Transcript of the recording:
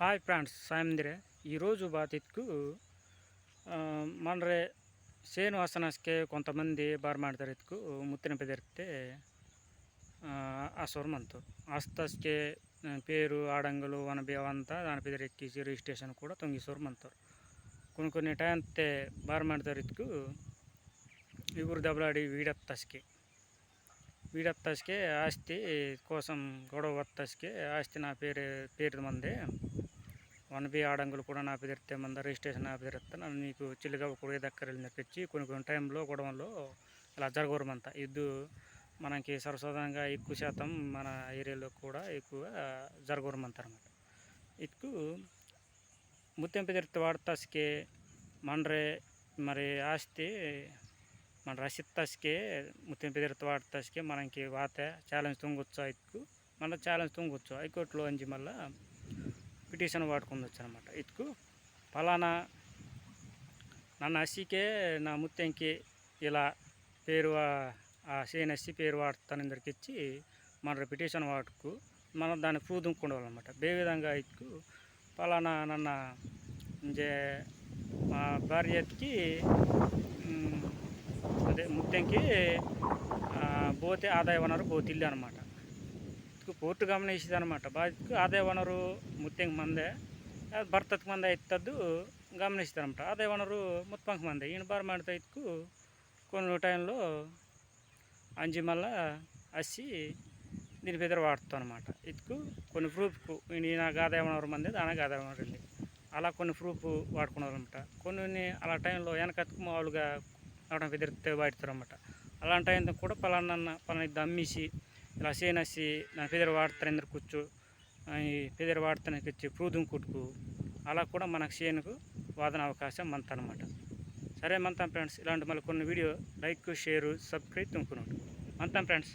Hi hi friends సాయందిరే ఈరోజు బాధిత్కు మనరే ಸೇನು ಆಸನಕ್ಕೆ ಕೊಂತಮಂದಿ ಬಾರ್ ಮಾಡ್ತಾರೆ ಇದಕ್ಕೂ ಮುತ್ತಿನ ಪೆದಿರುತ್ತೆ ಆಸೋರ್ ಮಂತು. ಆಸ್ತಸ್ಕೆ ಪೇರು ಆಡಂಗಲು ವನಬೇವ ಅಂತ ದಾನ ಪೆದರೆ ಎಕ್ಕಿಸಿ ರಿಜಿಸ್ಟ್ರೇಷನ್ ಕೂಡ ತೊಂಗಿಸೋರು ಮಂತವ್ರು ಕೊನೆ ಕೊನೆ ಟೈಂತೆ ಬಾರ್ ಮಾಡ್ತಾರೆ ಇದಕ್ಕೂ ಇವರು ತಸ್ಕೆ ವೀಡತ್ತಸ್ಕೆ ವೀಡತ್ತಸ್ಕೆ ಆಸ್ತಿ, ಕೋಸಂ ಗೊಡವ ಆಸ್ತಿ ನಾ ಪೇರೆ, ಪೇರಿದ ಮಂದೆ వన్ బి ఆడంగులు కూడా నా పెదిరితే మంద రిజిస్ట్రేషన్ నా పెదిరితే నన్ను నీకు చిల్లిగా కూడా దగ్గర తెచ్చి కొన్ని కొన్ని టైంలో గొడవల్లో ఇలా జరగరమంత ఇద్దు మనకి సర్వసాధారణంగా ఎక్కువ శాతం మన ఏరియాలో కూడా ఎక్కువ జరగరమంతారు అనమాట ఇటుకు ముత్యం వాడతాసుకే మండ్రే మరి ఆస్తి మన రసిత్తాస్కే ముత్యం పెదిరితే వాడతాసుకే మనకి వాత ఛాలెంజ్ తుంగొచ్చు ఇక్కు మన ఛాలెంజ్ తుంగొచ్చు. హైకోర్టులో అంచి మళ్ళీ పిటిషన్ వాడుకుందొచ్చు అనమాట ఇటుకు ఫలానా నన్ను అస్సికే నా ముత్తెంకి ఇలా పేరు ఆ సేనస్సి పేరు వాడుతానందరికి ఇచ్చి మన పిటిషన్ వాడుకు మనం దాన్ని పూదుకుండాలన్నమాట బే విధంగా ఇటుకు ఫలానా నన్న ఇంజే మా భార్యకి అదే ముత్యంకి పోతే ఆదాయ వనరు పోతిల్లు అనమాట ಪೋರ್ಟ್ ಗಮನಿಸಿದ అనమాట ಬಾಧಿತಕ್ಕೆ ಆದಾಯ ವನರು ಮುತ್ತೆಂಗೆ ಮಂದೆ ಅದು ಬರ್ತದಕ್ಕೆ ಮಂದೆ ಇತ್ತದ್ದು గమనిస్తారనమాట ఆదాయ వనరు ముత్తంక మంది ఈయన బార్ ಮಾಡ್ತಾ ఇట్టుకు కొన్ని టైంలో అంజి మళ్ళా అస్సి దీని పెద్దరు వాడుతాం అనమాట ఇటుకు కొన్ని ప్రూఫ్కు ఈయన ఆదాయ వనరు మంది దానికి ఆదాయ వనరు వెళ్ళి అలా కొన్ని ప్రూఫ్ వాడుకున్నారనమాట కొన్ని అలా టైంలో వెనకత్తుకు మామూలుగా అవడం బెదిరితే వాడుతారనమాట అలాంటి టైం కూడా పలానా పలానా ఇది అమ్మేసి ఇలా సేనసి నా పేదరు వాడతారు కూర్చో ఈ పేదరు వాడతానికి వచ్చి ప్రూదం కుట్టుకు అలా కూడా మనకు సేనుకు వాదన అవకాశం మంత అనమాట సరే మంతా ఫ్రెండ్స్ ఇలాంటి మళ్ళీ కొన్ని వీడియో లైక్ షేరు సబ్స్క్రైబ్ తుంకున్నాడు మంతా ఫ్రెండ్స్.